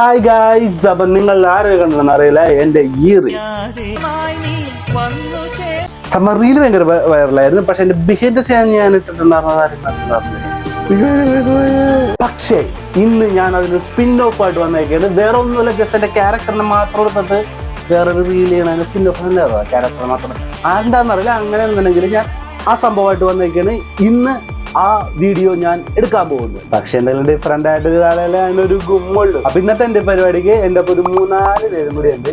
Hi guys അപ്പൊ നിങ്ങൾ ആരെ കണ്ടെന്ന് അറിയില്ല. എന്റെ ഈ സമ്മർ റീൽ ഭയങ്കര വൈറലായിരുന്നു പക്ഷെ എന്റെ ബിഹേവിയർസ് ഞാൻ ഞാൻ കണ്ടിട്ടുണ്ടായിരുന്നില്ല. പക്ഷേ ഇന്ന് ഞാൻ അതിന് സ്പിൻ ഓഫ് ആയിട്ട് വന്നേക്കാണ്. വേറെ ഒന്നുമില്ല ജസ്റ്റ് എന്റെ ക്യാരക്ടറിനെ മാത്രം എടുത്തിട്ട് വേറൊരു റീൽ ചെയ്യണ സ്പിൻ ഓഫ് തന്നെ ക്യാരക്ടറിനെ മാത്രം. ആരെന്താണെന്നറിയില്ല അങ്ങനെ ഞാൻ ആ സംഭവമായിട്ട് വന്നേക്കാണ്. ഇന്ന് ആ വീഡിയോ ഞാൻ എടുക്കാൻ പോകുന്നു. പക്ഷെ എന്തെങ്കിലും ഡിഫറെന്റ് ആയിട്ട് കാണാൻ അതിനൊരു ഗുമ്മുള്ളൂ അപ്പൊ ഇന്നത്തെ എന്റെ പരിപാടിക്ക് എന്റെ ഒരു മൂന്നാൽ പേരും കൂടി ഉണ്ട്.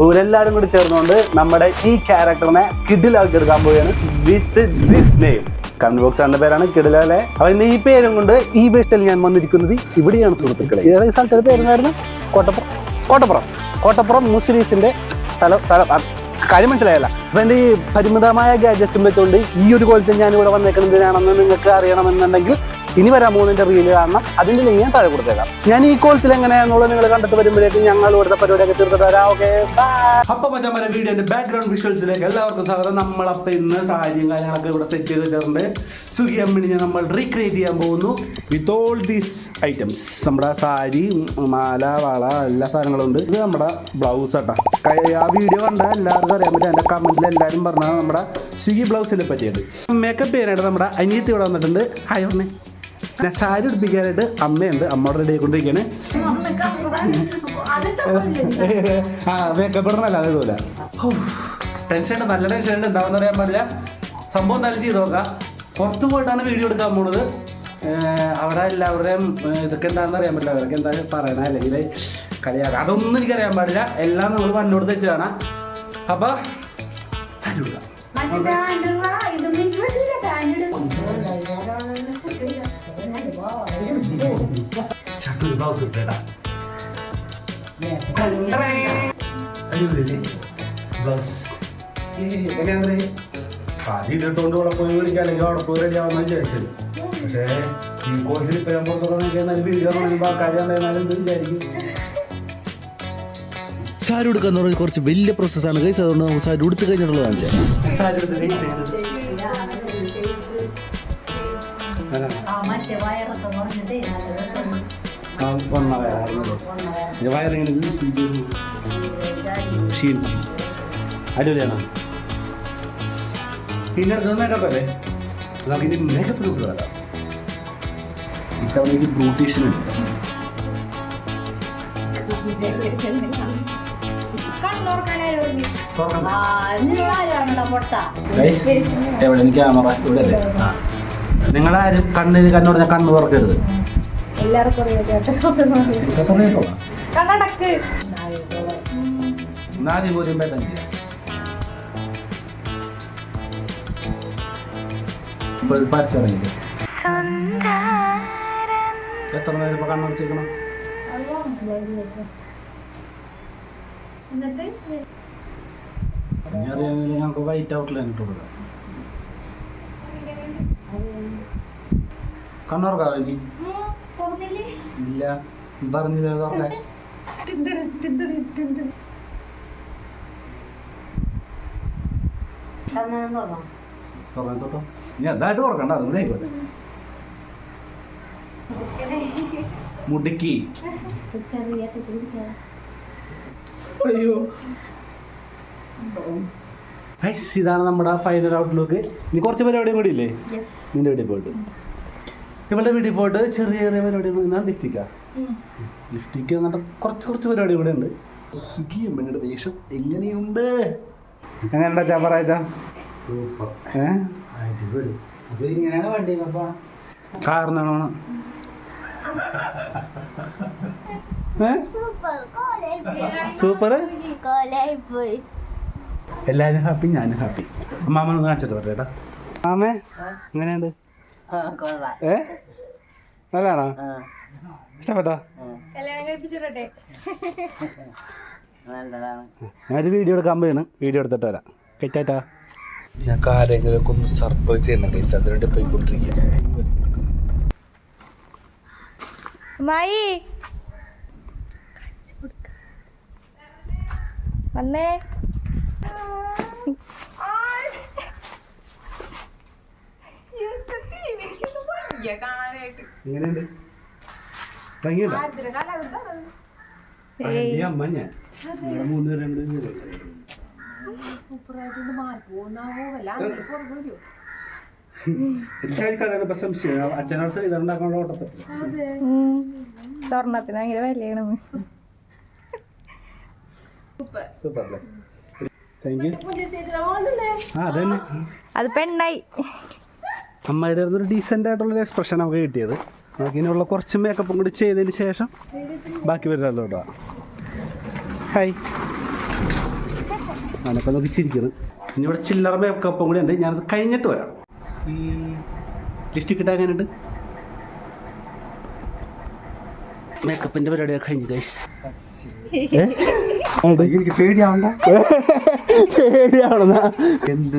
ഇവരെല്ലാരും കൂടി ചേർന്നുകൊണ്ട് നമ്മുടെ ഈ ക്യാരക്ടറിനെ കിഡിലാക്കി എടുക്കാൻ പോവുകയാണ് with this name. Comment box എന്ന പേരാണ് കിടിലെ അപ്പൊ ഇന്ന് ഈ പേരും കൊണ്ട് ഈ വേസ്റ്റിൽ ഞാൻ വന്നിരിക്കുന്നത് ഇവിടെയാണ് സുഹൃത്തുക്കളെ. ഏതൊക്കെ സ്ഥലത്തെ പേരുന്നായിരുന്നു കോട്ടപ്പുറം. കോട്ടപ്പുറം. കോട്ടപ്പുറം മുസ്ലിംസിന്റെ സ്ഥലം സ്ഥലം കാര്യം മനസ്സിലായല്ല. അപ്പൊ എന്റെ ഈ പരിമിതമായ ഗാഡ്ജറ്റും വെച്ചുകൊണ്ട് ഈ ഒരു കോലത്തിൽ ഞാൻ ഇവിടെ വന്നേക്കുന്നതിനാണെന്ന് നിങ്ങൾക്ക് അറിയണമെന്നുണ്ടെങ്കിൽ ഇനി വരാൻ പോകുന്നതിന്റെ റീൽ കാണണം. അതിന്റെ ലിങ്ക് ഞാൻ താഴെ കൊടുത്തേക്കാം. ഞാൻ ഈ കോളത്തിൽ എങ്ങനെയാണെന്നുള്ളത് നിങ്ങൾ കണ്ടിട്ട് വരുമ്പോഴേക്കും ഞങ്ങൾ ഇവിടുത്തെ പരിപാടിയൊക്കെ തീർത്തിട്ട് വരാം. ഓക്കെ അപ്പൊ വീഡിയോന്റെ ബാക്ക്ഗ്രൗണ്ട് വിഷ്വൽസിലേക്ക് എല്ലാവർക്കും സ്വാഗതം. നമ്മളപ്പോ ഇന്ന് സാരിയും കാര്യങ്ങളൊക്കെ ഇവിടെ സെറ്റ് ചെയ്ത് വെച്ചിട്ടുണ്ട്. സ്വിഗ്ഗി ഞാൻ നമ്മൾ റീക്രിയേറ്റ് ചെയ്യാൻ പോകുന്നു. വിത്ത് ഓൾ ദീസ് ഐറ്റംസ് നമ്മുടെ സാരി മാല വള എല്ലാ സാധനങ്ങളും ഉണ്ട് ഇത് നമ്മുടെ ബ്ലൗസ് ആട്ടാ. ആ വീഡിയോ കണ്ട എല്ലാവർക്കും അറിയാൻ പറ്റും. എന്റെ കമന്റിൽ എല്ലാവരും പറഞ്ഞാൽ നമ്മുടെ സ്വിഗ്ഗി ബ്ലൗസിനെ പറ്റിയത്. മേക്കപ്പ് ചെയ്യാനായിട്ട് നമ്മുടെ അനിയത്തി ഇവിടെ വന്നിട്ടുണ്ട്. ഹായ് പറഞ്ഞേ ഞാൻ സാരി ഉടുപ്പിക്കാനായിട്ട് അമ്മയുണ്ട്. അമ്മ റെഡി ആയിക്കൊണ്ടിരിക്കുകയാണ് ആ അതേപോലെ. ടെൻഷൻ ഉണ്ട് നല്ല ടെൻഷൻ ഉണ്ട്. എന്താണെന്ന് അറിയാൻ പാടില്ല. സംഭവം നല്ല ചെയ്ത് നോക്കാം. പുറത്ത് പോയിട്ടാണ് വീഡിയോ എടുക്കാൻ പോണത്. അവിടെ എല്ലാവരുടെയും ഇതൊക്കെ എന്താണെന്ന് അറിയാൻ പറ്റില്ല. അവരൊക്കെ എന്താ പറയണ അല്ലെങ്കിൽ കളിയാക്കാം. അതൊന്നും എനിക്കറിയാൻ പാടില്ല. എല്ലാം നമ്മൾ മണ്ണോട് തെച്ച് കാണാം അപ്പൊ സാരി ബ്ലൗസ് ഇട്ടേടാ ബ്ലൗസ് എങ്ങനെയാണ് ആദ്യം ഇതിട്ടുകൊണ്ട് അവിടെ പോയി വിളിക്കാം അല്ലെങ്കിൽ അവിടെ പോയി റെഡി ആവുന്ന വിചാരിച്ചത്. പക്ഷേ ഈ കോഴ്സിൽ ഇപ്പൊ ഞാൻ വീഡിയോ കാണുമ്പോൾ ആൾക്കാർ എന്തായാലും എന്ത് വിചാരിക്കും. സാരി ഉടുക്കുക എന്ന് പറഞ്ഞാൽ കുറച്ച് വലിയ പ്രോസസ്സാണ് കൈസ് അതുകൊണ്ട് നമുക്ക് സാരി ഉടുത്ത് കഴിഞ്ഞിട്ടുള്ളത് കാണിച്ചാൽ സാരി എടുത്ത് കഴിച്ച് നിങ്ങളാരും കണ്ണു കണ്ണ് തുറക്കരുത്. എല്ലാവർക്കും അറിയാം കണ്ണടക്ക്. നാല് വേദന ചെയ്യാം എത്ര നേരം ഇപ്പൊ കണ്ണടച്ചിരിക്കണം ഇനി അറിയാമെങ്കിൽ ഞങ്ങൾക്ക് വൈറ്റ് ഔട്ടിൽ ഇട്ട് കൊടുക്കാം. കണ്ണുറക്കാവോ ഇനി? ഇല്ല. പറഞ്ഞില്ല തുറക്കാൻ ഇനി അതായിട്ട് തുറക്കണ്ട ആയിക്കോട്ടെ. മുടുക്കി. അയ്യോ. ഇതാണ് നമ്മുടെ ഫൈനൽ ഔട്ട്ലുക്ക് ഇനി കുറച്ച് പരിപാടിയും കൂടി ഇല്ലേ? യെസ് നിന്റെ വീട്ടിൽ പോയിട്ട്. ഇവളുടെ വീട്ടിൽ പോയിട്ട് ചെറിയ ചെറിയ പരിപാടികൾ ഞാൻ ലിഫ്റ്റിക്ക ലിഫ്റ്റിക്ക എന്നിട്ട് കുറച്ച് കുറച്ച് പരിപാടി ഇവിടെ ഉണ്ട്. സുഖി അമ്മയുടെ വേഷം എങ്ങനെയുണ്ട്? എങ്ങനെയുണ്ടാ ചാ പറയാ സൂപ്പർ. ഏ? അടിപൊളി. അപ്പൊ ഇങ്ങനെയാണ് വണ്ടി പോണം കാറിനാണോ സൂപ്പർ. എല്ലാവരും ഹാപ്പി ഞാനും ഹാപ്പി അമ്മാമ്മ ഒന്ന് കാണിച്ചിട്ട് പറയട്ടാ മാമേ എങ്ങനെയുണ്ട്? ഏ? നല്ലതാണോ? ഇഷ്ടപ്പെട്ടോ? ഞാനൊരു വീഡിയോ എടുക്കാൻ പോയാണ് വീഡിയോ എടുത്തിട്ട് വരാം. കെറ്റാറ്റാ ഞങ്ങൾക്ക് ആരെങ്കിലും ഒന്ന് സർപ്രൈസ് ചെയ്യണം കേസ് പോയിക്കൊണ്ടിരിക്കുന്നു പോയിക്കൊണ്ടിരിക്കുക എങ്ങനെയുണ്ട്? ഭംഗിയുണ്ടോ? സംശയം. അച്ഛനോട് ഇതുണ്ടാക്കാനുള്ള ഭയങ്കര വിലയാണ്. സൂപ്പർ. അല്ലേ? അത് പെണ്ണായി. അമ്മയുടെ ഒരു ഡീസെന്റ് ആയിട്ടുള്ളൊരു എക്സ്പ്രഷൻ നമുക്ക് കിട്ടിയത്. നമുക്ക് ഇനിയുള്ള കുറച്ച് മേക്കപ്പും കൂടി ചെയ്തതിന് ശേഷം ബാക്കി വരുന്നല്ലോ കേട്ടോ. ഹായ് ഞാനപ്പോൾ നോക്കി ചിരിക്കുന്നത് ഇനി ഇവിടെ ചില്ലറ മേക്കപ്പും കൂടി ഉണ്ട്. ഞാനത് കഴിഞ്ഞിട്ട് വരാം. ഈ ലിഫ്റ്റിക് കിട്ടാക്കാനുണ്ട് എങ്ങനെയുണ്ട്? മേക്കപ്പിന്റെ പരിപാടിയൊക്കെ കഴിഞ്ഞു ഗൈസ് എനിക്ക് പേടിയാവണ്ട. പേടിയാവണ എന്ത്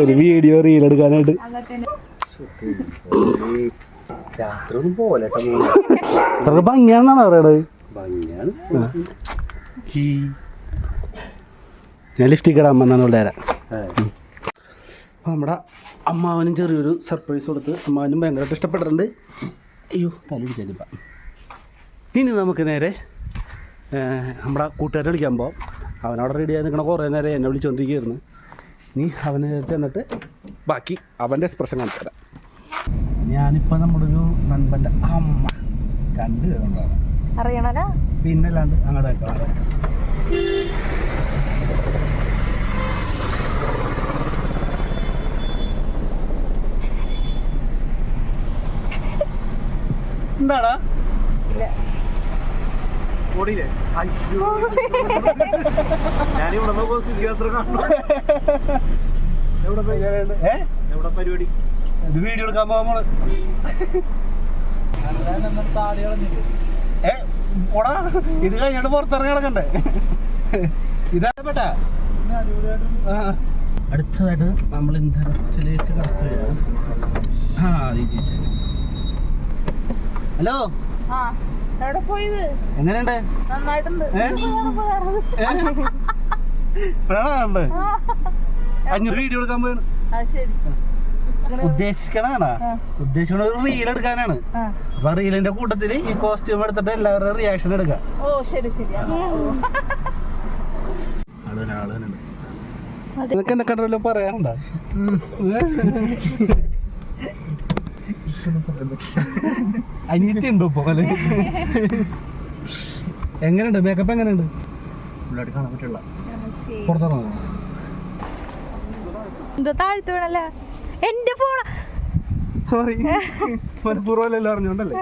ഒരു വീഡിയോ റീൽ എടുക്കാനായിട്ട്. അത്ര ഭംഗിയാണെന്നാണ് പറയണത്. ഞാൻ ലിഫ്റ്റിക്ക് ഇടാൻ വന്നാണ് പിള്ളേരെ നമ്മുടെ അമ്മാവനും ചെറിയൊരു സർപ്രൈസ് കൊടുത്ത് അമ്മാവനും ഭയങ്കരമായിട്ട് ഇഷ്ടപ്പെട്ടിട്ടുണ്ട്. അയ്യോ തലയിടിച്ചിപ്പം ഇനി നമുക്ക് നേരെ നമ്മുടെ കൂട്ടുകാരെ വിളിക്കാൻ പോകാം അവനവിടെ റെഡി ആയി നിൽക്കണ കുറേ നേരം എന്നെ വിളിച്ചുകൊണ്ടിരിക്കുകയായിരുന്നു നീ അവനെ ചെന്നിട്ട് ബാക്കി അവന്റെ എക്സ്പ്രഷൻ കാണിച്ചു തരാം ഞാനിപ്പോൾ നമ്മുടെ ഒരു നൻപന്റെ അമ്മ രണ്ട് പേരുണ്ടാവും അറിയണല്ലോ പിന്നല്ലാണ്ട് അങ്ങോട്ട് വെച്ചോ എന്താടാ? ഓടിയില്ലേ ഞാനിവിടെ പോസിറ്റീവ് കാണുന്നു എവിടെ പരിപാടി? വീഡിയോ എടുക്കാൻ പോകാൻ ഏ പോടാ. ഇത് കഴിഞ്ഞിട്ട് പുറത്തിറങ്ങി കിടക്കണ്ടേ ഇതാ പെട്ടാ. അടുത്തതായിട്ട് നമ്മൾ ഇന്ധനത്തിലേക്ക് കടക്കുകയാണ്. ആ ഹലോ? എവിടെ പോയത്? എങ്ങനെയുണ്ട്? നന്നായിട്ടുണ്ട്. ഏ? ഇപ്പഴാണ് അഞ്ഞൂറ് വീഡിയോ എടുക്കാൻ പോയാണ്. ഉദ്ദേശിക്കണാണ് ഉദ്ദേശിക്കണ ഒരു റീൽ എടുക്കാനാണ്. അപ്പൊ റീലിന്റെ കൂട്ടത്തിൽ ഈ കോസ്റ്റ്യൂം എടുത്തിട്ട് എല്ലാവരുടെയും റിയാക്ഷൻ എടുക്കാം ഓ ശരി ശരി. നിനക്ക് എന്തൊക്കെ പറയാറുണ്ടോ അനിയത്തി ഉണ്ടോ എങ്ങനെയുണ്ട്? മേക്കപ്പ് എങ്ങനെയുണ്ട്? ഫുള്ളായിട്ട് കാണാൻ പറ്റില്ല. പുറത്തിറങ്ങോ എന്തോ താഴ്ത്തു വീണല്ല? എന്റെ ഫോൺ സോറി മനഃപൂർവമല്ലല്ലോ അറിഞ്ഞോണ്ടല്ലേ?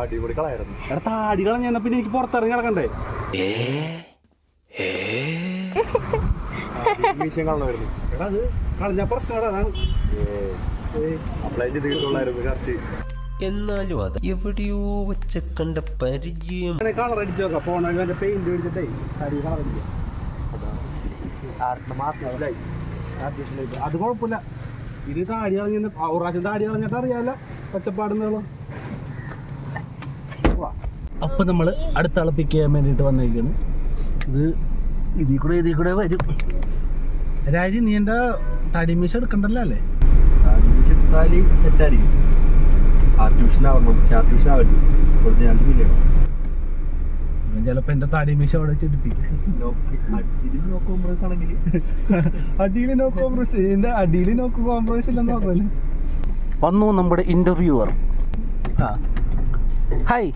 അടിപൊളി കളയായിരുന്നു. എടാ താടി കളഞ്ഞ പിന്നെ എനിക്ക് പുറത്തിറങ്ങി കിടക്കണ്ടേ മീശം കളണമായിരുന്നു എടാ അത് കളഞ്ഞ പ്രശ്നം അതാണ്. അപ്ലൈ കറക്റ്റ് എന്നാലും അത് എവിടെയോ വെച്ച കണ്ട പരിചയം. കളർ അടിച്ചു നോക്കാം. ഫോൺ പെയിന്റ് അടിച്ചിട്ടേ കളർ അടിക്കാം. അത് കുഴപ്പമില്ല. ഇത് താടി കളഞ്ഞ പ്രാവശ്യം താടി കളഞ്ഞിട്ട് അറിയാല്ല പച്ചപ്പാടുന്നുള്ളൂ അപ്പൊ നമ്മൾ അടുത്ത ആളെ ചെയ്യാൻ വേണ്ടിട്ട് വന്നിരിക്കുന്നു ഇത് ഇതിൽ കൂടെ ഇതിൽ കൂടെ വരും. രാജി നീ എന്റെ തടിമീശ എടുക്കണ്ടല്ലോ അല്ലേ? എടുത്താൽ സെറ്റ് ആയിരിക്കും. ആർട്ടിഫിഷ്യൽ ആവണം പക്ഷെ ആർട്ടിഫിഷ്യൽ ആവരുത്. ഒറിജിനാലിറ്റി ഫീൽ ചെയ്യണം ചിലപ്പോ എന്റെ തടിമീശ അവിടെ ചെടിപ്പിക്കും ഇതിൽ നോ കോംപ്രമൈസ് ആണെങ്കിൽ. അടിയിൽ നോ കോംപ്രമൈസ് ഇതിന്റെ അടിയിൽ നോക്ക് കോംപ്രമൈസ് ഇല്ലെന്ന് പറഞ്ഞല്ലേ. വന്നു നമ്മുടെ ഇന്റർവ്യൂവർ ഹായ്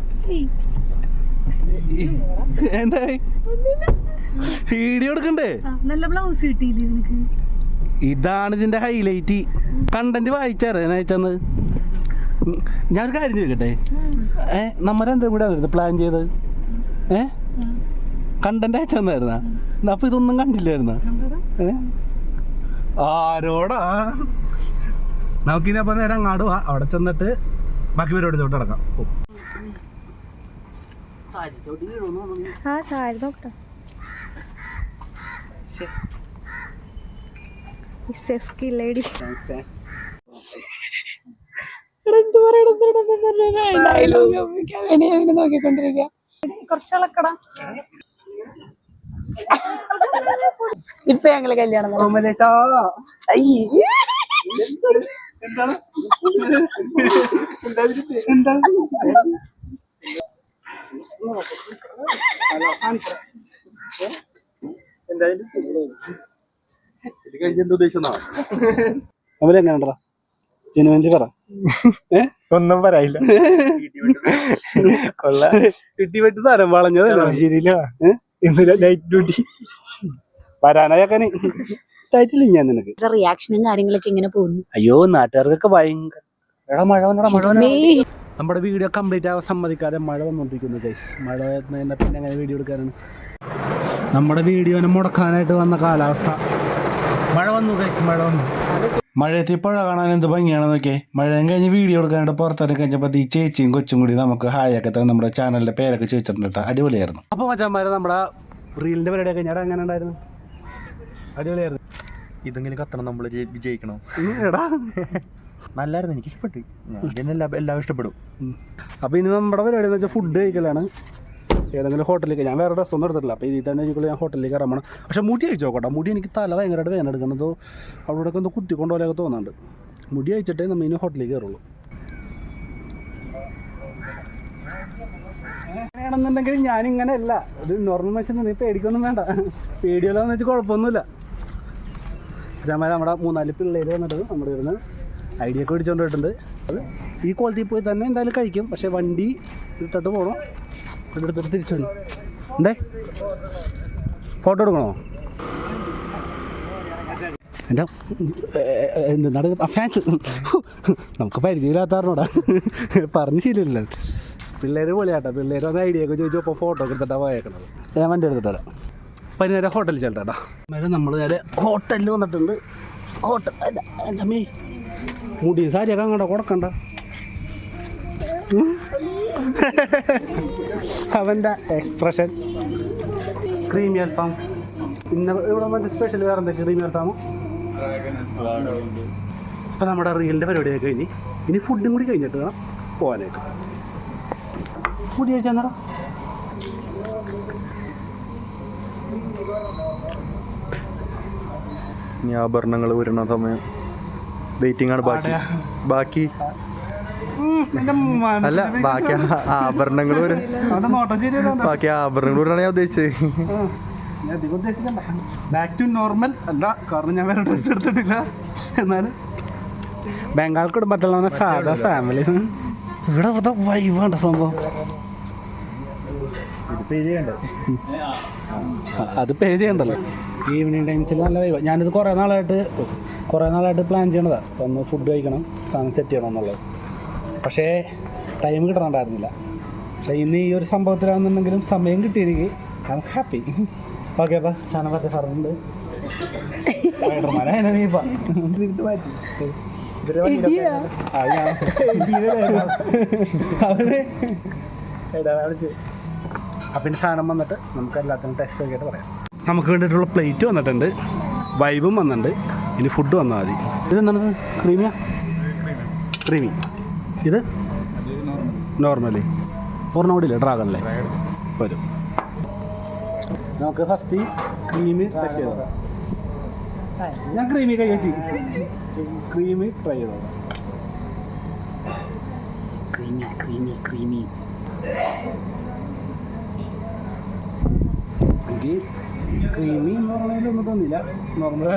എന്തായി? വീഡിയോ എടുക്കണ്ടേ? നല്ല ബ്ലൗസ് കിട്ടിയില്ലേ നിനക്ക്? ഇതാണ് ഇതിന്റെ ഹൈലൈറ്റ് കണ്ടന്റ് വായിച്ചാറേ ഞാൻ അയച്ചെന്ന്. ഞാനൊരു കാര്യം ചോദിക്കട്ടെ? ഏ നമ്മൾ രണ്ടും കൂടെ ആയിരുന്നു പ്ലാൻ ചെയ്തത് ഏ? കണ്ടന്റ് അയച്ചെന്നായിരുന്ന? അപ്പൊ ഇതൊന്നും കണ്ടില്ലായിരുന്ന? ഏ? ആരോടാ? നമുക്കിനി അപ്പൊ നേരം അങ്ങാട് പോവാ അവിടെ ചെന്നിട്ട് ബാക്കി പരിപാടി തൊട്ട് കിടക്കാം ഓ. ആ സാരി നോക്കട്ടെ. ലേഡി ഇപ്പൊ ഞങ്ങൾ കല്യാണം എന്തായാലും കഴിഞ്ഞ എന്ത് ഉദ്ദേശം അവരെങ്ങനെണ്ടാ ജനുവൻലി പറ. ഒന്നും പറയില്ല. കൊള്ള. കിട്ടി വെട്ടി തരം വളഞ്ഞതല്ലേ? ശരിയില്ല. ഇന്നലെ നൈറ്റ് ഡ്യൂട്ടി വരാനായക്കന് ടൈറ്റിൽ ഞാൻ നിനക്ക്? റിയാക്ഷനും കാര്യങ്ങളൊക്കെ ഇങ്ങനെ പോകുന്നു. അയ്യോ നാട്ടുകാർക്കൊക്കെ ഭയങ്കര എടാ മഴ വന്നടാ മഴ നമ്മുടെ വീഡിയോ കംപ്ലീറ്റ് ആവാൻ സമ്മതിക്കാതെ മഴ വന്നോണ്ടിരിക്കുന്നു ഗൈസ് മഴ വന്നതിന്റെ പിന്നെ എങ്ങനെ വീഡിയോ എടുക്കാനാണ്? നമ്മുടെ വീഡിയോനെ മുടക്കാനായിട്ട് വന്ന കാലാവസ്ഥ. മഴ വന്നു മഴ വന്നു. മഴയത്ത് പുഴ കാണാൻ എന്ത് ഭംഗിയാണെന്ന് നോക്കിയേ? മഴയും കഴിഞ്ഞ് വീഡിയോ എടുക്കാനായിട്ട് പുറത്തിറങ്ങി കഴിഞ്ഞപ്പോൾ ഈ ചേച്ചിയും കൊച്ചും കൂടി നമുക്ക് ഹായ് ഒക്കെ തന്നെ നമ്മുടെ ചാനലിന്റെ പേരൊക്കെ ചോദിച്ചിട്ടുണ്ട് കേട്ടോ. അടിപൊളിയായിരുന്നു. അപ്പൊ മച്ചാന്മാരെ നമ്മുടെ റീലിന്റെ പരിപാടി കഴിഞ്ഞാൽ എങ്ങനെ ഉണ്ടായിരുന്നു? അടിപൊളിയായിരുന്നു. ഇതെങ്കിലും കത്തണം നമ്മൾ വിജയിക്കണം. എടാ. നല്ലായിരുന്നു എനിക്ക് ഇഷ്ടപ്പെട്ടു. എല്ലാ എല്ലാവരും ഇഷ്ടപ്പെടും. അപ്പൊ ഇനി നമ്മുടെ പരിപാടി എന്ന് വെച്ചാൽ ഫുഡ് കഴിക്കലാണ്. ഏതെങ്കിലും ഹോട്ടലിലേക്ക്. ഞാൻ വേറെ ഡ്രസ്സൊന്നും എടുത്തിട്ടില്ല. അപ്പോൾ ഇതിൽ തന്നെ ഞാൻ ഹോട്ടലിലേക്ക് ഇറങ്ങണം പക്ഷേ മുടി നോക്കട്ടെ മുടി എനിക്ക് തല ഭയങ്കരമായിട്ട് വേദന എടുക്കുന്നതോ അവിടെ ഒക്കെ കുത്തി കൊണ്ടുപോലെയൊക്കെ പോലെയൊക്കെ തോന്നുന്നുണ്ട്. മുടി അയച്ചിട്ടേ നമ്മൾ ഇനി ഹോട്ടലിലേക്ക് കയറുള്ളൂ. അങ്ങനെയാണെന്നുണ്ടെങ്കിൽ ഞാനിങ്ങനെ അല്ല. ഇത് നോർമൽ മനുഷ്യൻ നീ പേടിക്കൊന്നും വേണ്ട. പേടിയല്ലോന്ന് വെച്ചാൽ കുഴപ്പമൊന്നുമില്ല. ചാമാര നമ്മുടെ മൂന്നാൽ പിള്ളേർ വന്നിട്ട് നമ്മുടെ ഇരുന്ന് ഐഡിയ ഒക്കെ പോയിട്ടുണ്ട്. അത് ഈ ക്വാളിറ്റി പോയി തന്നെ എന്തായാലും കഴിക്കും. പക്ഷേ വണ്ടി ഇട്ടിട്ട് പോകണം എടുത്തിട്ട് തിരിച്ചു എന്തേ? ഫോട്ടോ എടുക്കണോ? എന്റെ എന്താണ് ഫാൻസ് നമുക്ക് പരിചയമില്ലാത്തവരോടാ പറഞ്ഞ് ശീലമില്ല. പിള്ളേർ പൊളിയാട്ടോ. പിള്ളേർ വന്ന് ഐഡിയ ഒക്കെ ചോദിച്ചു അപ്പോൾ ഫോട്ടോ ഒക്കെ എടുത്തിട്ടാണ് പോയേക്കണത്. ഞാൻ വണ്ടി എടുത്തിട്ട് വരാം. അപ്പം നേരെ ഹോട്ടലിൽ ചെല്ലട്ടാ. നേരെ നമ്മൾ നേരെ ഹോട്ടലിൽ വന്നിട്ടുണ്ട്. ഹോട്ടൽ എന്റെ മുടി സാരിയൊക്കെ അങ്ങോട്ട് കൊടുക്കണ്ട. അവന്റെ എക്സ്പ്രഷൻ ക്രീമി അൽഫാം ഇന്ന ഇവിടെ മറ്റേ സ്പെഷ്യൽ വേറെ എന്താ ക്രീമി അൽഫാമോ അപ്പം നമ്മുടെ റീലിന്റെ പരിപാടിയൊക്കെ കഴിഞ്ഞ്. ഇനി ഫുഡും കൂടി കഴിഞ്ഞിട്ട് വേണം പോകാനായിട്ട്. ഫുഡ് കഴിച്ചാൽ ഇനി ആഭരണങ്ങൾ വരുന്ന സമയം. വെയിറ്റിംഗ് ആണ് ബാക്കി. ബാക്കി. അല്ല ബാക്കി ആഭരണങ്ങൾ ബാക്കി ആഭരണങ്ങൾ ഞാൻ ഉദ്ദേശിച്ചത് ബാക്ക് ടു നോർമൽ അല്ല കാരണം ഞാൻ വേറെ ഡ്രസ്സ് എടുത്തിട്ടില്ല. എന്നാലും. ബംഗാൾ കുടുംബത്തിലുള്ള സാധാ ഫാമിലി ഇവിടെ ഇവിടെ വൈവാണ്ട സംഭവം. അ- അത് പേ ചെയ്യണ്ടല്ലോ. ഈവനിങ് ടൈംസിൽ നല്ല വൈബ് ഞാനിത് കുറേ നാളായിട്ട് കുറേ നാളായിട്ട് പ്ലാൻ ചെയ്യണതാണ് ഒന്ന് ഫുഡ് കഴിക്കണം. സാധനം സെറ്റ് ചെയ്യണം എന്നുള്ളത്. പക്ഷേ ടൈം കിട്ടണുണ്ടായിരുന്നില്ല. പക്ഷേ ഇന്ന് ഈ ഒരു സംഭവത്തിലാണെന്നുണ്ടെങ്കിലും സമയം കിട്ടി എനിക്ക് ഐ എം ഹാപ്പി ഓക്കെ അപ്പം ഞാൻ പറഞ്ഞ പറഞ്ഞിട്ടുണ്ട് പിന്നെ സാധനം വന്നിട്ട് നമുക്ക് എല്ലാത്തിനും ടെസ്റ്റ് നോക്കിയിട്ട് പറയാം. നമുക്ക് വേണ്ടിയിട്ടുള്ള പ്ലേറ്റ് വന്നിട്ടുണ്ട്. വൈബും വന്നിട്ടുണ്ട്. ഇനി ഫുഡ് വന്നാൽ മതി. ഇതെന്താണ് ക്രീമിയാ ക്രീമി ഇത്? നോർമലി ഒരെണ്ണം കൂടി ഡ്രാഗൺ ഡ്രാഗണിലെ വരും. നമുക്ക് ഫസ്റ്റ് ക്രീമി ടച്ച് ചെയ്തോ ഞാൻ ക്രീമി കഴിച്ചു ക്രീമി ട്രൈ ചെയ്തോ ക്രീമി ക്രീമി ക്രീമി എനിക്ക് ക്രീമി എന്ന് പറഞ്ഞതിലൊന്നും തോന്നില്ല നോർമൽ.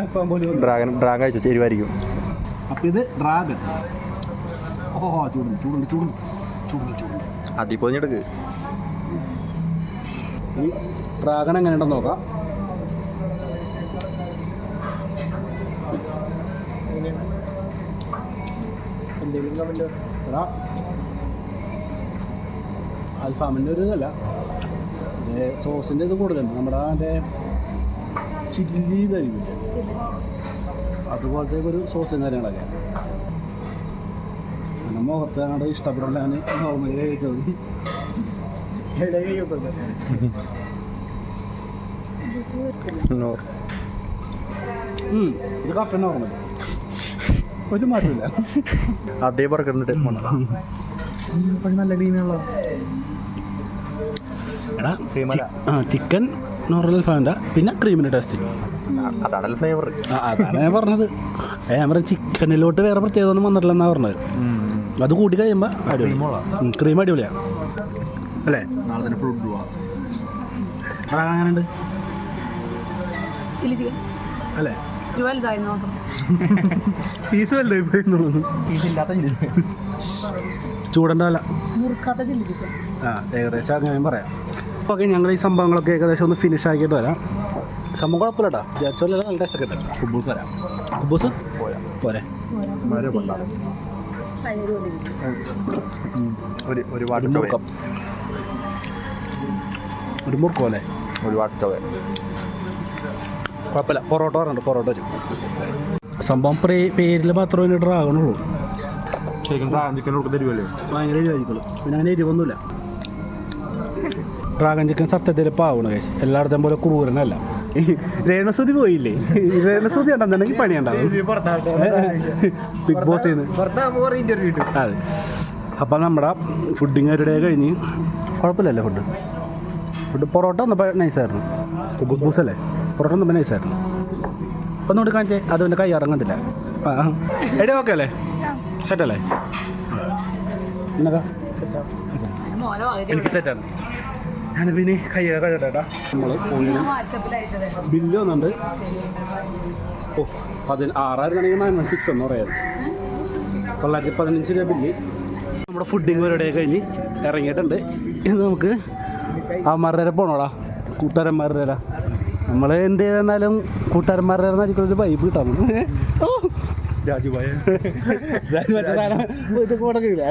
ഡ്രാഗൺ ഡ്രാഗൺ കഴിച്ചു ചേരുവായിരിക്കും. അപ്പോൾ ഇത് ഡ്രാഗൺ ഓ ചൂടുണ്ട് ചൂടുണ്ട് ചൂടുണ്ട് ചൂടുണ്ട് ചൂടുണ്ട്. അതിൽ പോഞ്ഞെടുക്ക് ഇനി ഡ്രാഗൺ എങ്ങനെയുണ്ടെന്ന് നോക്കാം. എടാ, അൽഫാമിന്റെ ഒരു ഇതല്ല. സോസിന്റെ ഇത് കൂടുതലുണ്ട്. നമ്മുടെ മറ്റേ ചില്ലി ഇതായിരിക്കും അതുപോലത്തെ ഒരു സോസും കാര്യങ്ങളൊക്കെ. എന്റെ മുഖത്ത് ഇഷ്ടപ്പെടാൻ നോർമലി കഴിച്ചത് ഇത് നോർമൽ. ഒരു മാറ്റമില്ല അതേ ബർഗറിന്റെ നല്ല എടാ ക്രീമല്ല ആ ചിക്കൻ നോർമൽ ഫാന്റെ പിന്നെ ക്രീമിന്റെ ടേസ്റ്റ് ഫ്ലേവർ അതാണ് ഞാൻ പറഞ്ഞത്. ഞാൻ പറഞ്ഞ ചിക്കനിലോട്ട് വേറെ പ്രത്യേകത ഒന്നും വന്നിട്ടില്ലെന്നാണ് പറഞ്ഞത്. അത് കൂട്ടി കഴിയുമ്പോൾ അടിപൊളി ക്രീം അടിപൊളിയാണ് അല്ലേ? നാളെ തന്നെ ഫ്രൂട്ട് ചില്ലി ചിക്കൻ. അല്ലേ? വലുതായി പീസ് ചിക്കൻ. ആ ഏകദേശം ഞാൻ പറയാം. ഓക്കെ ഞങ്ങൾ ഈ സംഭവങ്ങളൊക്കെ ഏകദേശം ഒന്ന് ഫിനിഷ് ആക്കിയിട്ട് വരാം. സംഭവം കുഴപ്പമില്ല കേട്ടോ നല്ല ടേസ്റ്റ് ഒക്കെ ഉണ്ട് കുബൂസ് വരാം. കുബൂസ് പോരാ. പോരെ. ഒരു ഒരു ഒരു മുറുക്കം ഒരു മുറുക്കം അല്ലേ ഒരു വാട്ട് ചൊവ്വ കുഴപ്പമില്ല. പൊറോട്ട പറഞ്ഞിട്ട് പൊറോട്ട വരും. സംഭവം പ്രേ പേരിൽ മാത്രമേ അതിന് ഡ്രാഗണുള്ളൂ. ശരിക്കും ഡ്രാഗൺ ചിക്കൻ തരുമല്ലേ ഭയങ്കര എരിവായിരിക്കുള്ളൂ പിന്നെ അങ്ങനെ എരിവൊന്നുമില്ല. ഡ്രാഗൺ ചിക്കൻ സത്യത്തിൽ പാവണം കേസ് എല്ലായിടത്തും പോലെ ക്രൂരനല്ല. രേണസുതി പോയില്ലേ? രേണസുതി ഉണ്ടെന്നുണ്ടെങ്കിൽ പണിയുണ്ടാവും. ബിഗ് ബോസ് അതെ. അപ്പം നമ്മുടെ ഫുഡിങ് ഒരു ഡേ കഴിഞ്ഞ് കുഴപ്പമില്ലല്ലേ ഫുഡ് ഫുഡ് പൊറോട്ട വന്നപ്പോൾ നൈസായിരുന്നു ബിഗ് ബോസ് അല്ലേ? പൊറോട്ട വന്നപ്പോൾ നൈസായിരുന്നു അപ്പം നോട്ട് കാണിച്ചേ. അത് എന്റെ കൈ ഇറങ്ങണ്ടില്ല ആ. എടി ഓക്കെ അല്ലേ? സെറ്റല്ലേ എന്നൊക്കെ എനിക്ക് സെറ്റാണ് ഞാൻ പിന്നെ കൈ കഴിയട്ടെ നമ്മൾ ബില്ല് വന്നുണ്ട് ഓ പതിന ആറായിരത്തി നയൻ വൺ സിക്സ് എന്ന് പറയാം. തൊള്ളായിരത്തി പതിനഞ്ച് രൂപ ബില്ല്. നമ്മുടെ ഫുഡിങ് പരിപാടി കഴിഞ്ഞ് ഇറങ്ങിയിട്ടുണ്ട്. ഇന്ന് നമുക്ക് ആ വരെ പോണോടാ. കൂട്ടുകാരന്മാരുടെ വരെ നമ്മൾ എന്ത് ചെയ്തെന്നാലും കൂട്ടുകാരന്മാരുടെ ആയിരിക്കും ഒരു വൈബ് കിട്ടാൻ ഓ. രാജുഭായ. രാജു മറ്റേ സാധനം ഇത് കൊടുക്കില്ല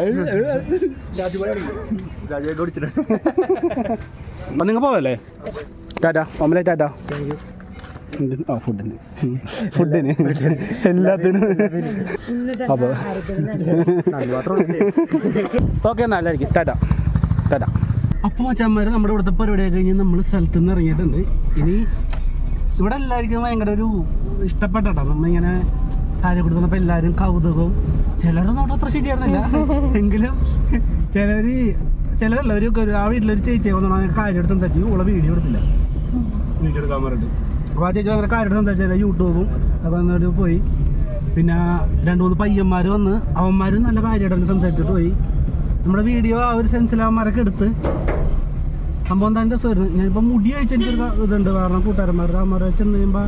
രാജായിട്ട് ഓടിച്ചിട്ട് അപ്പം നിങ്ങൾ പോവല്ലേ? ടാറ്റ ഒമ്മലെ ടാറ്റ? ആ ഫുഡിന് ഫുഡിന് എല്ലാത്തിനും. അപ്പോൾ ഓക്കെ എന്നാൽ എല്ലാവർക്കും ടാറ്റ ടാറ്റ അപ്പോൾ മച്ചന്മാർ നമ്മുടെ ഇവിടുത്തെ പരിപാടിയൊക്കെ കഴിഞ്ഞ് നമ്മൾ സ്ഥലത്ത് നിന്ന് ഇറങ്ങിയിട്ടുണ്ട്. ഇനി ഇവിടെ എല്ലാവർക്കും ഭയങ്കര ഒരു ഇഷ്ടപ്പെട്ട നമ്മളിങ്ങനെ സാരി കൊടുത്തപ്പോൾ എല്ലാവരും കൗതുകവും ചിലർ നോട്ടം അത്ര ശരിയായിരുന്നില്ല. എങ്കിലും ചിലർ ഒരു- ആ വീട്ടിലൊരു ചേച്ചി വന്നു കാര്യം എടുത്ത് സംസാരിച്ചു ഓളെ വീഡിയോ എടുത്തില്ല. വീഡിയോ എടുക്കാൻ പറഞ്ഞിട്ട്. അപ്പോൾ ആ ചേച്ചി അങ്ങനെ കാര്യം എടുത്ത് സംസാരിച്ചാൽ യൂട്യൂബും അപ്പോൾ എന്നിട്ട് പോയി. പിന്നെ രണ്ട് മൂന്ന് പയ്യന്മാർ വന്ന് അവന്മാരും നല്ല കാര്യമായിട്ട് സംസാരിച്ചിട്ട് പോയി. നമ്മുടെ വീഡിയോ ആ ഒരു സെൻസിൽ അവന്മാരൊക്കെ എടുത്ത്. സംഭവം തന്നെ രസമായിരുന്നു ഞാനിപ്പോൾ മുടി അയച്ചെനിക്കൊരു ഇതുണ്ട്. കാരണം കൂട്ടുകാരന്മാരുടെ അവന്മാരെ ചെന്ന് കഴിയുമ്പോൾ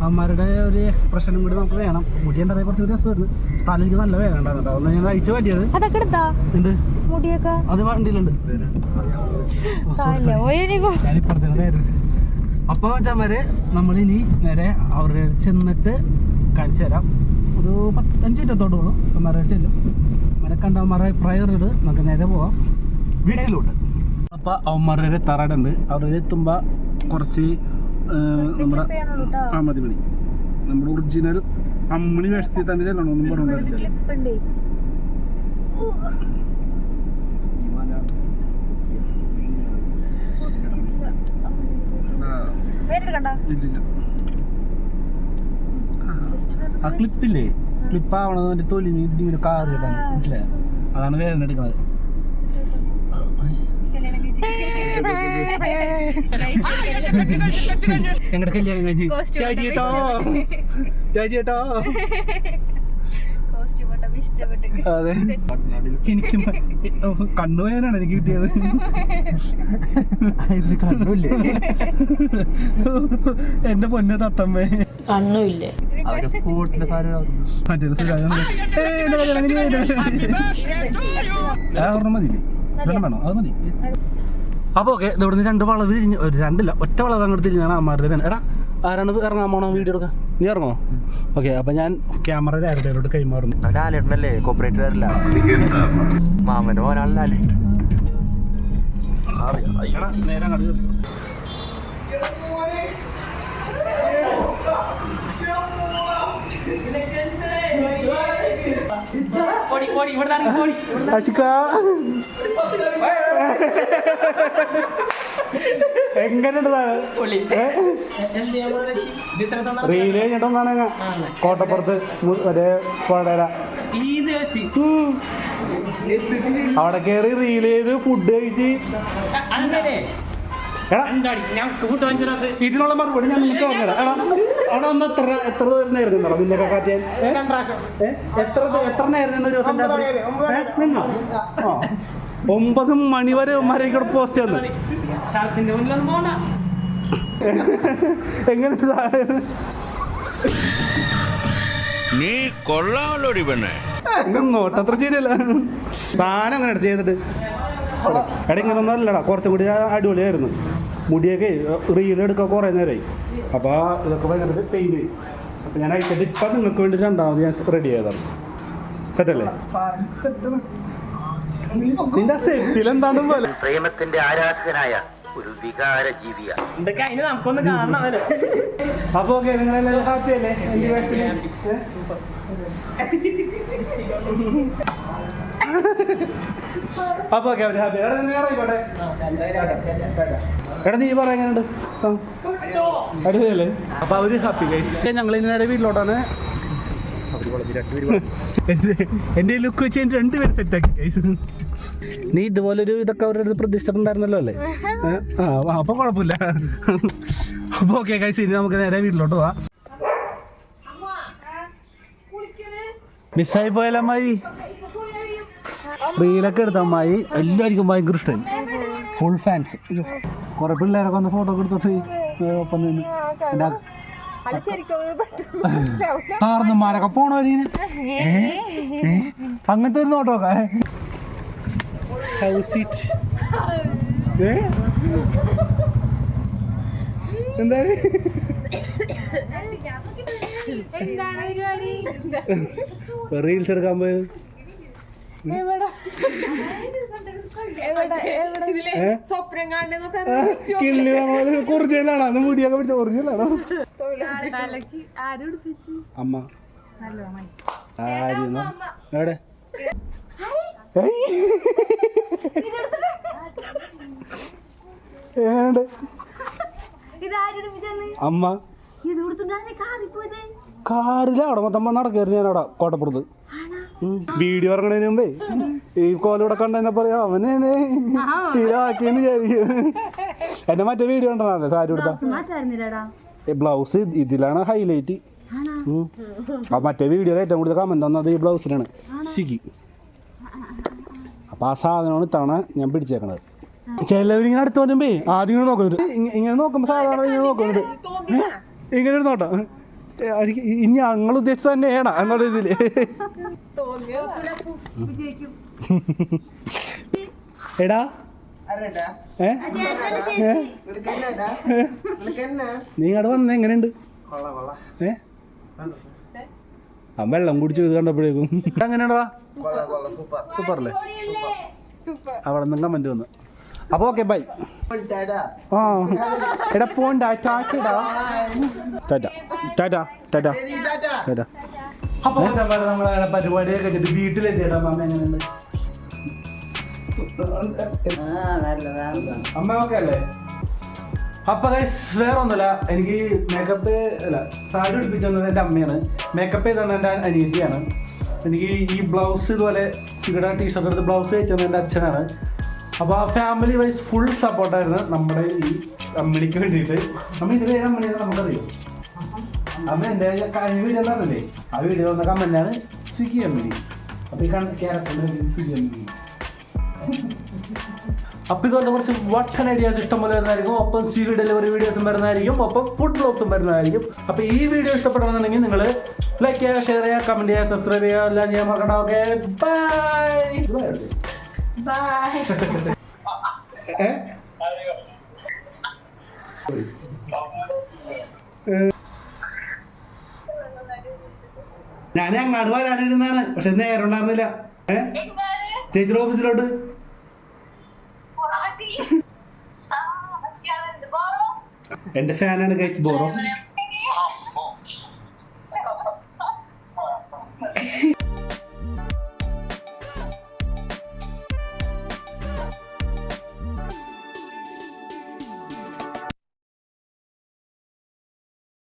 അവന്മാരുടെ ഒരു എക്സ്പ്രഷനും കൂടി നമുക്ക് വേണം. മുടി എന്താ കുറച്ച് കൂടി രസമായിരുന്നു തല എനിക്ക് നല്ല വേദന ഉണ്ടായിരുന്നു അതുകൊണ്ട് ഞാൻ അഴിച്ചു പറ്റിയത് അതൊക്കെ എടുത്താ? എന്ത്? മുടിയൊക്കെ? അത് വണ്ടിയിലുണ്ട്. അപ്പൊ വെച്ചാമാര് നമ്മളിനി നേരെ അവരുടെ ചെന്നിട്ട് കാണിച്ചു തരാം. ഒരു പത്ത് അഞ്ച് മിനിറ്റത്തോടുള്ളൂ അമ്മമാരെ ചെല്ലും. അവരെ കണ്ട അവന്മാരുടെ അഭിപ്രായം നമുക്ക് നേരെ പോവാം. വീട്ടിലോട്ട്. അപ്പൊ അവന്മാരുടെ തറടുണ്ട് അവരുടെ എത്തുമ്പോ കുറച്ച് നമ്മുടെ ആ മതി മതി. നമ്മുടെ ഒറിജിനൽ അമ്മണി വേഷത്തിൽ തന്നെ ചെല്ലണം ഒന്നും പറഞ്ഞു ആ. ക്ലിപ്പില്ലേ ക്ലിപ്പ് ആവണത് മറ്റേ തൊലി ഇങ്ങനെ കാറ് കിട്ടാൻ മനസ്സിലായോ അതാണ് വേദന എടുക്കുന്നത് ഞങ്ങളുടെ കല്യാണം കഴിഞ്ഞു. ചാച്ചി കേട്ടോ അതെ. എനിക്ക് കണ്ണുവേദനാണ് എനിക്ക് കിട്ടിയത്. കണ്ണൂല്ലേ എന്റെ പൊന്നെ തത്തമ്മേ. കണ്ണുമില്ലേ. അവരുടെ സ്പോട്ടിന്റെ സാധനം മറ്റേ സുരാജ് രണ്ടെണ്ണം വേണോ. അത് മതി. അപ്പോൾ ഓക്കെ ഇവിടുന്ന് രണ്ട് വളവ് തിരിഞ്ഞ് രണ്ടില്ല ഒറ്റ വളവ് അങ്ങോട്ട് തിരിഞ്ഞാണ് അമ്മാരുടെ തന്നെ എടാ ആരാണ് ഇത് ഇറങ്ങാൻ പോണോ? വീഡിയോ എടുക്കാൻ നീ ഇറങ്ങോ ഓക്കെ അപ്പൊ ഞാൻ ക്യാമറ ആരുടെ കൈമാറുന്നു. ലാലേട്ടനല്ലേ കോപ്പറേറ്റ് വരില്ല മാമനോ ഒരാൾ ലാലേട്ടൻ നേരെ അങ്ങോട്ട് കേറി. അഷിക എങ്ങനെയുണ്ട് റീലേ കഴിഞ്ഞിട്ടൊന്നാണ് കോട്ടപ്പുറത്ത് മറ്റേ കോടര അവിടെ കേറി റീൽ ചെയ്ത് ഫുഡ് കഴിച്ച്. എടാ ഇതിനുള്ള മറുപടി ഞാൻ നിങ്ങൾക്ക് പറഞ്ഞുതരാം എടാ അവിടെ അന്ന് എത്ര എത്ര നേരം നിന്നെ നിന്നൊക്കെ കാറ്റാൻ? എത്ര എത്ര നേരം നിന്ന് ഒരു ദിവസം? നിന്നോ? ആ. ഒമ്പത് മണി വരെ ഉമ്മാരെ കൂടെ പോസ്റ്റ് വന്നു എങ്ങനെ നീ കൊള്ളാമല്ലോടി നോട്ട് അത്ര ശരിയല്ല. സാധനം അങ്ങനെ ചെയ്തിട്ട് എടാ ഇങ്ങനെ ഒന്നും അല്ലടാ കുറച്ചും കൂടി അടിപൊളിയായിരുന്നു. മുടിയൊക്കെ റീലെടുക്കാൻ കുറേ നേരമായി അപ്പോൾ ഇതൊക്കെ ഭയങ്കര പെയിന്റ് അപ്പോൾ ഞാൻ അയച്ചിട്ട് ഇപ്പം നിങ്ങൾക്ക് വേണ്ടി രണ്ടാമത് ഞാൻ റെഡി ചെയ്തതാണ്. സെറ്റല്ലേ നിന്റെ സെറ്റിൽ എന്താണ് പോലെ? പ്രേമത്തിന്റെ ആരാധകനായ ഒരു വികാര ജീവിയാണ് അപ്പോൾ ഓക്കെ നിങ്ങളെല്ലാവരും ഹാപ്പി അല്ലേ? വേഷത്തിന് അപ്പോൾ ഓക്കെ അവർ ഹാപ്പി എടാ ഇറങ്ങിക്കോട്ടെ എടാ നീ പറ എങ്ങനെയുണ്ട്? അടിപൊളിയല്ലേ? അപ്പോൾ അവർ ഹാപ്പി കഴിച്ചു ഞങ്ങൾ ഇനി നേരെ വീട്ടിലോട്ടാണ്. എന്റെ ലുക്ക് വെച്ച് എന്റെ രണ്ടുപേരും സെറ്റാക്കി കൈസ് നീ ഇതുപോലൊരു ഇതൊക്കെ അവരുടെ അടുത്ത് പ്രതീക്ഷിച്ചിട്ടുണ്ടായിരുന്നല്ലോ അല്ലേ? ആ അപ്പൊ അപ്പോൾ കുഴപ്പമില്ല. അപ്പോൾ ഓക്കെ കൈസ് ഇനി നമുക്ക് നേരെ വീട്ടിലോട്ട് പോവാം. മിസ്സായി പോയല്ലേ അമ്മായി. റീലൊക്കെ എടുത്ത അമ്മായി എല്ലാവർക്കും ഭയങ്കര ഇഷ്ടമായി ഫുൾ ഫാൻസ് കുറെ പിള്ളേരൊക്കെ വന്ന് ഫോട്ടോ ഒക്കെ എടുത്തിട്ട് ഒപ്പം നിന്ന്. എന്റെ കാർന്നന്മാരൊക്കെ പോണോ? അങ്ങനത്തെ ഒരു നോട്ടോക്കെ ഏ? എന്താണ്? റീൽസ് എടുക്കാൻ പോയത്? അന്ന് മുടിയൊക്കെ പിടിച്ച ഒറിജിനലാണോ അമ്മ. എവിടെ? അമ്മ. അവിടെ മൊത്തം നടക്കായിരുന്നു ഞാൻ അവിടെ കോട്ടപ്പുറത്ത്. വീഡിയോ ഇറങ്ങണതിന് മുമ്പേ ഈ കോലൂടെ കണ്ടെന്നെ പറയാ അവനെ ശീലമാക്കിയെന്ന് വിചാരിക്കും. എന്റെ മറ്റേ വീഡിയോ ഉണ്ടോ സാരി കൊടുത്ത ബ്ലൗസ് ഇതിലാണ് ഹൈലൈറ്റ് ആ മറ്റേ വീഡിയോയിൽ ഏറ്റവും കൂടുതൽ കമന്റ് വന്നത് ഈ ബ്ലൗസിലാണ്. സിഗി അപ്പൊ ആ സാധനമാണ് ഇത്തവണ ഞാൻ പിടിച്ചേക്കണത്. ചിലവരിങ്ങനെ അടുത്ത് വരുമ്പേ ആദ്യം ഇങ്ങനെ നോക്കുന്നുണ്ട്. ഇങ്ങ- ഇങ്ങനെ നോക്കുമ്പോ സാധാരണ ഇങ്ങനെ നോക്കുന്നുണ്ട്? ഇങ്ങനെ ഒരു നോട്ടം. ഇനി ഞങ്ങൾ ഉദ്ദേശിച്ചത് തന്നെയാണ് എന്നുള്ള ഇതിൽ എടാ? നീ ഇങ്ങോട്ട് വന്ന എങ്ങനെയുണ്ട്? ഏ? ആ വെള്ളം കുടിച്ചു ഇത് കണ്ടപ്പോഴേക്കും. അങ്ങനെയാണോ സൂപ്പർ. അല്ലേ അവിടെ നിന്ന് കമന്റ് വന്നു. അപ്പൊ ഓക്കെ ബൈ ആ. എടാ പോണ്ട ടാറ്റടാ ടാറ്റ ടാറ്റ ടാറ്റ ടാറ്റ അപ്പൊ നമ്മളെ പരിപാടിയൊക്കെ കഴിഞ്ഞിട്ട് വീട്ടിലെത്തിയടാ അമ്മ എങ്ങനെയുണ്ട്? അമ്മ ഓക്കെ അല്ലേ? അപ്പൊ guys, വേറെ ഒന്നുമില്ല എനിക്ക് മേക്കപ്പ് അല്ല സാരി പിടിപ്പിച്ചത് എന്റെ അമ്മയാണ്. മേക്കപ്പ് ചെയ്തത് എന്റെ അനിയത്തിയാണ്. എനിക്ക് ഈ ബ്ലൗസ് ഇതുപോലെ സിഗഡ ടീഷർട്ട് എടുത്ത് ബ്ലൗസ് വെച്ചത് എന്റെ അച്ഛനാണ്. അപ്പോൾ ആ ഫാമിലി വൈസ് ഫുൾ സപ്പോർട്ടായിരുന്നു നമ്മുടെ ഈ അമ്മണിക്ക് വേണ്ടിയിട്ട്. നമ്മൾ ഇതിലെ അമ്മണിയാണ് നമുക്കറിയാം. അമ്മ എന്റെ കഴിഞ്ഞ വീഡിയോ പറഞ്ഞില്ലേ? ആ വീഡിയോ വന്ന കമ്മന്റാണ് സ്വിഗ്ഗി അമ്മിണി. അപ്പോൾ ഈ കണ്ട കേരളത്തിൽ സ്വിഗ്ഗി അമ്മിണി. അപ്പൊ ഇതുപോലെ കുറച്ച് വട്ടൻ ഐഡിയാസ് ഇഷ്ടംപോലെ വരുന്നതായിരിക്കും. ഒപ്പം സി ഡെലിവറി വീഡിയോസും വരുന്നതായിരിക്കും. ഒപ്പം ഫുഡ് ബ്ലോഗ്സും വരുന്നതായിരിക്കും. അപ്പൊ ഈ വീഡിയോ ഇഷ്ടപ്പെടുന്നുണ്ടെങ്കിൽ നിങ്ങൾ ലൈക്ക് ചെയ്യുക ഷെയർ ചെയ്യുക കമന്റ് ചെയ്യുക സബ്സ്ക്രൈബ് ചെയ്യുക. എല്ലാം ചെയ്യാൻ മറക്കണ്ട. ഓക്കെ ബൈ ഞാൻ അങ്ങാട് വരാനിരുന്നാണ് പക്ഷെ നേരം ഉണ്ടായിരുന്നില്ല. ഏ? ചേച്ചിയുടെ ഓഫീസിലോട്ട്. എന്റെ ഫാനാണ് ഗൈസ് ബോറോ.